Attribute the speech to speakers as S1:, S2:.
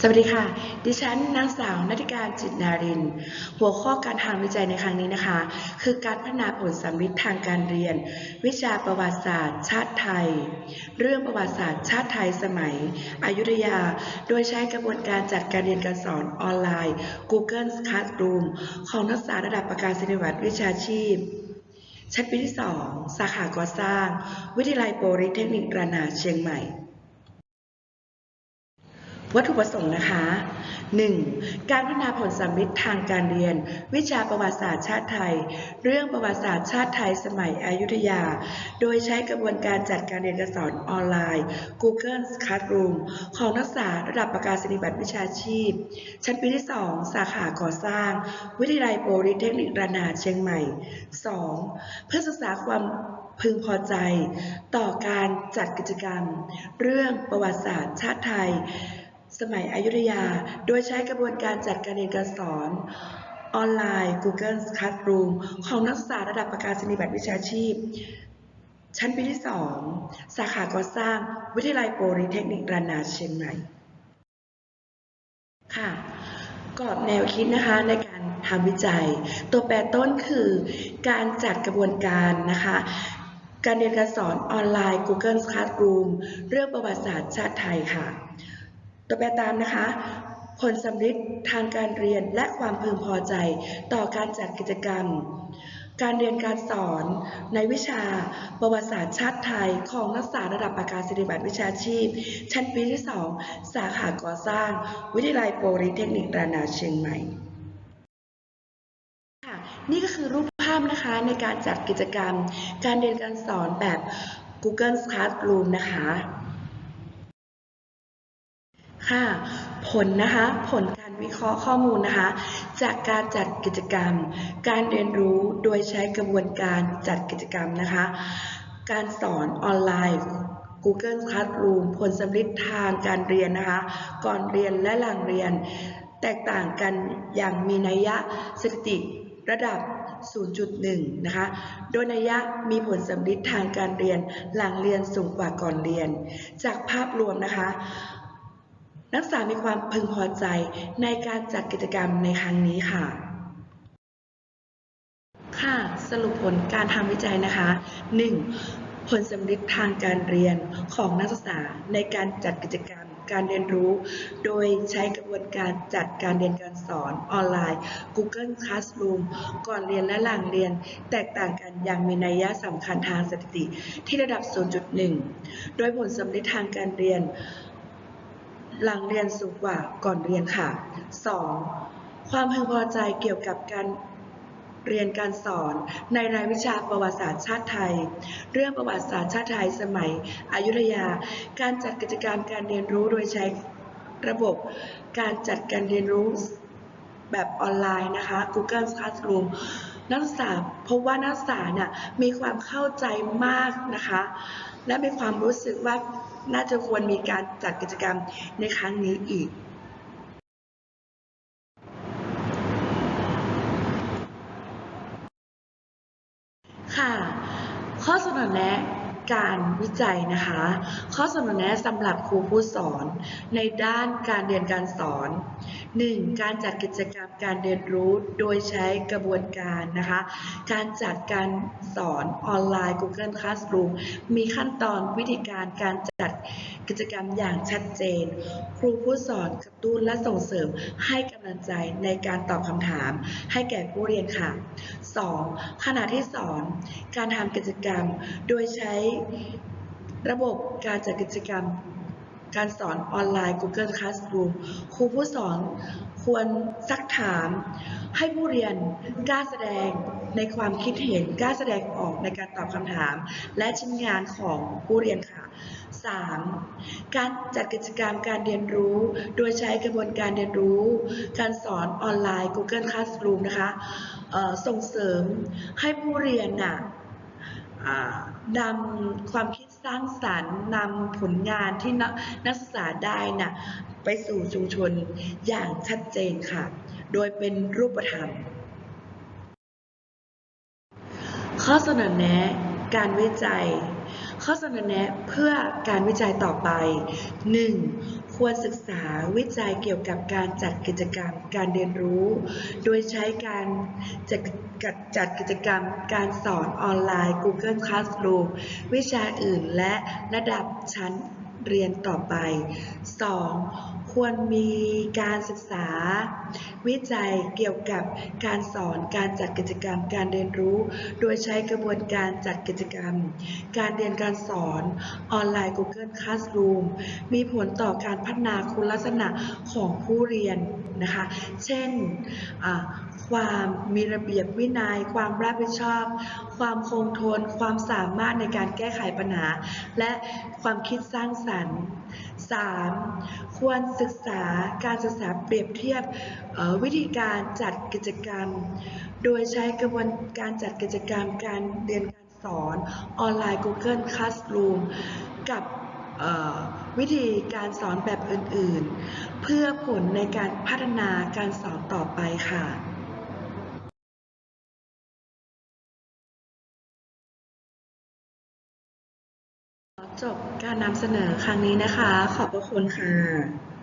S1: สวัสดีค่ะ ดิฉันนางสาวนัทธิการจิตนาริน หัวข้อการทำวิจัยในครั้งนี้นะคะ คือการพัฒนาผลสัมฤทธิ์ทางการเรียน วิชาประวัติศาสตร์ ชาติไทย เรื่องประวัติศาสตร์ชาติไทยสมัย อยุธยา โดยใช้กระบวนการจัดการเรียนการสอนออนไลน์ Google Classroom ของนักศึกษาระดับประกาศนียบัตรวิชาชีพ ชั้นปีที่ 2 สาขาก่อสร้าง วิทยาลัยโปริเทคนิคระนาเชียงใหม่ วัตถุประสงค์นะคะ 1. การพัฒนาผลสัมฤทธิ์ทางการเรียน วิชาประวัติศาสตร์ชาติไทย เรื่องประวัติศาสตร์ชาติไทยสมัยอยุธยา โดยใช้กระบวนการจัดการเรียนการสอนออนไลน์ Google Classroom ของนักศึกษาระดับประกาศนียบัตรวิชาชีพ ชั้นปีที่ 2 สาขาก่อสร้าง วิทยาลัยโปริเทคนิคระนาเชียงใหม่ 2. เพื่อศึกษาความพึงพอใจ ต่อการจัดกิจกรรม เรื่องประวัติศาสตร์ชาติไทย สมัยอยุธยา โดยใช้กระบวนการจัดการเรียนการสอนออนไลน์ Google Classroom ของนักศึกษาระดับประกาศนียบัตรวิชาชีพ ชั้นปีที่ 2 สาขาก่อสร้าง วิทยาลัยโปริเทคนิคระนาเชียงใหม่ค่ะกรอบแนวคิดนะคะในการทำวิจัย ตัวแปรต้นคือการจัดกระบวนการนะคะ การเรียนการสอนออนไลน์ Google Classroom เรื่องประวัติศาสตร์ชาติไทยค่ะ ตัวแปตามนะคะ ผลสำฤทธิ์ทางการเรียนและความพึงพอใจต่อการจัดกิจกรรม การเรียนการสอนในวิชาประวัติศาสตร์ชาติไทยของนักศึกษาระดับประกาศนียบัตรวิชาชีพ ชั้นปีที่ 2 สาขาก่อสร้าง วิทยาลัยโปริเทคนิคระนาเชียงใหม่ค่ะนี่ก็คือรูปภาพนะคะในการจัดกิจกรรม การเรียนการสอนแบบ Google Classroom นะคะ ค่ะผลนะคะผลการวิเคราะห์ข้อมูลนะคะ จากการจัดกิจกรรม การเรียนรู้โดยใช้กระบวนการจัดกิจกรรมนะคะ การสอนออนไลน์ Google Classroom ผลสำลิดทางการเรียนนะคะ ก่อนเรียนและหลังเรียน แตกต่างกันอย่างมีนัยยะสถิติระดับ 0.1 นะคะ โดยนัยยะมีผลสำลิดทางการเรียนหลังเรียนสูงกว่าก่อนเรียน จากภาพรวมนะคะ นักศึกษามีความพึงพอใจในการจัดกิจกรรมในครั้งนี้ค่ะ ค่ะ สรุปผลการทำวิจัยนะคะ 1. ผลสำลิดทางการเรียนของนักศึกษาในการจัดกิจกรรมการเรียนรู้ โดยใช้กระบวนการจัดการเรียนการสอนออนไลน์ Google Classroom ก่อนเรียนและหลังเรียน แตกต่างกันอย่างมีนัยยะสำคัญทางสถิติที่ระดับ 0.1 โดยผลสำลิดทางการเรียน หลังเรียนสูงกว่าก่อนเรียนค่ะ 2. ความพึงพอใจเกี่ยวกับการเรียนการสอนในรายวิชาประวัติศาสตร์ชาติไทย เรื่องประวัติศาสตร์ชาติไทยสมัยอยุธยา การจัดกิจกรรมการเรียนรู้โดยใช้ระบบการจัดการเรียนรู้แบบออนไลน์นะคะ Google Classroom นักศึกษาพบว่านักศึกษาเนี่ยมีความเข้าใจมากนะคะ และมีความรู้สึกว่า น่าจะควรมีการจัดกิจกรรมในครั้งนี้อีกค่ะ ข้อเสนอแนะ การวิจัยนะคะ ข้อเสนอแนะสำหรับครูผู้สอนในด้านการเรียนการสอน 1. การจัดกิจกรรมการเรียนรู้โดยใช้กระบวนการนะคะ การจัดการสอนออนไลน์ Google Classroom มีขั้นตอนวิธีการการจัด กิจกรรมอย่างชัดเจน ครูผู้สอนกระตุ้นและส่งเสริมให้กำลังใจในการตอบคำถาม ให้แก่ผู้เรียนค่ะ 2. ขณะที่สอน การทำกิจกรรมโดยใช้ระบบการจัดกิจกรรมการสอนออนไลน์ Google Classroom ครูผู้สอนควรซักถามให้ผู้เรียนกล้าแสดงในความคิดเห็นกล้าแสดงออกในการตอบคำถาม และชิ้นงานของผู้เรียนค่ะ 3. การจัดกิจกรรมการเรียนรู้ โดยใช้กระบวนการเรียนรู้ การสอนออนไลน์ Google Classroom นะคะส่งเสริมให้ผู้เรียนน่ะอ่านำความคิดสร้างสรรค์นำผลงานที่นักนักศึกษาได้น่ะไปสู่ชุมชนอย่างชัดเจนค่ะ โดยเป็นรูปธรรม ข้อเสนอแนะ การวิจัย ข้อเสนอแนะเพื่อการวิจัยต่อไป 1. ควรศึกษาวิจัยเกี่ยวกับการจัดกิจกรรมการเรียนรู้ โดยใช้การจัดจัดกิจกรรมการสอนออนไลน์ Google Classroom วิชาอื่นและระดับชั้นเรียนต่อไป 2. ควรมีการศึกษาวิจัยเกี่ยวกับการสอนการจัดกิจกรรมการเรียนรู้ โดยใช้กระบวนการจัดกิจกรรม การเรียนการสอนออนไลน์ Google Classroom มีผลต่อการพัฒนาคุณลักษณะของผู้เรียนนะคะ เช่น ความมีระเบียบวินัย ความรับผิดชอบ ความคงทน ความสามารถในการแก้ไขปัญหา และความคิดสร้างสรรค์ 3. ควรศึกษาการศึกษาเปรียบเทียบวิธีการจัดกิจกรรม โดยใช้กระบวนการจัดกิจกรรมการเรียนการสอนออนไลน์ Google Classroom กับวิธีการสอนแบบอื่นๆ เพื่อผลในการพัฒนาการสอนต่อไปค่ะจบการนำเสนอครั้งนี้นะคะ ขอบพระคุณค่ะ